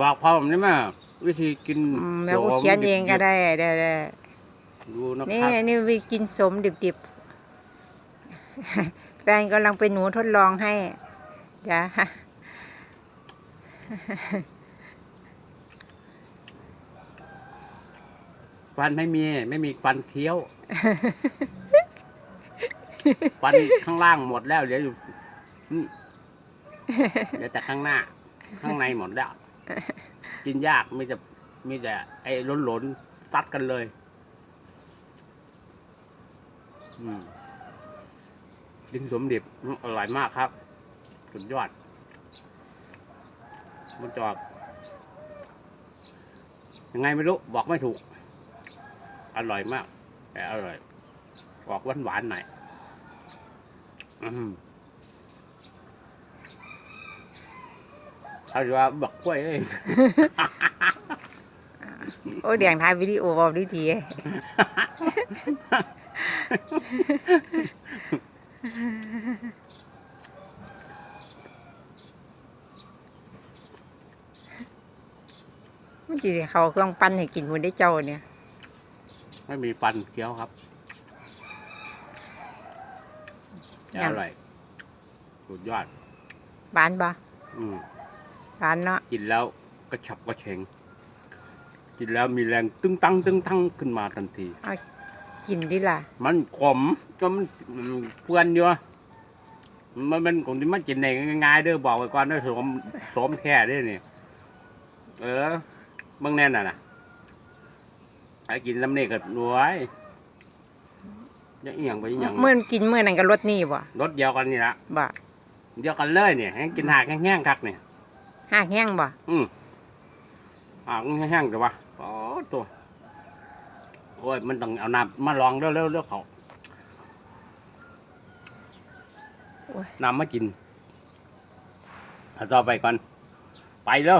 บอกพ่อผมได้ไหมวิธีกินอืมแล้วกูเขียนเองก็ได้ได้ได้ดูนะนี่ครับนี่วิกินสมดิบๆ แฟนกำลังเป็นหนูทดลองให้จ้ะฟันไม่มี ไม่มีฟันเคี้ยว ฟันข้างล่างหมดแล้วเหลืออยู่นี่เหลือแต่ข้างหน้า ข้างในหมดแล้ว กินยากมีแต่มีแต่ ไอ้หล้นหลนซัดกันเลย อืมดินสมดิบอร่อยมากครับ สุดยอด มันจอกยังไงไม่รู้ บอกไม่ถูก อร่อยมาก แต่อร่อยออกหวานหวานๆหน่อย อืม เขาจะว่าบักกล้วยเลย โอ้เดียงถ่ายวิดีโอบอกดีทีมันจีเขาเครื่องปั้นให้กินมันได้เจ้าเนี่ย ไม่มีฟันเคี้ยวครับแต่อร่อยสุดยอดบานบ่อืม บานเนาะกินแล้วกระฉับกระเฉงกินแล้วมีแรงตึงตังตึงตังขึ้นมาทันทีกินดิล่ะ มันขมก็มันมันเพื่อนอยู่มันเป็นของที่มันกินในง่ายๆเด้อบอกไว้ก่อนเด้อสมสมแท้เด้อนี่เออเบิ่งแน่น่ะนะไอ้กินลำนี่กับหน่วยจะเอียงไปอหย่างเมื่อนกินเมื่อนั้นก็รสนี่บ่รสเดียวกันนี่ละบ่เดียวกันเลยเนี่ยให้กินหากแห้งๆคักเนี่ย หากแห้งบ่อืมหากแห้งๆแต่ว่าโอ้ตัวโอ้ยมันต้องเอาน้ำมาลองเร็วๆเร็วเขาโอ้ยน้ำมากินเอาต่อไปก่อน ไปแล้ว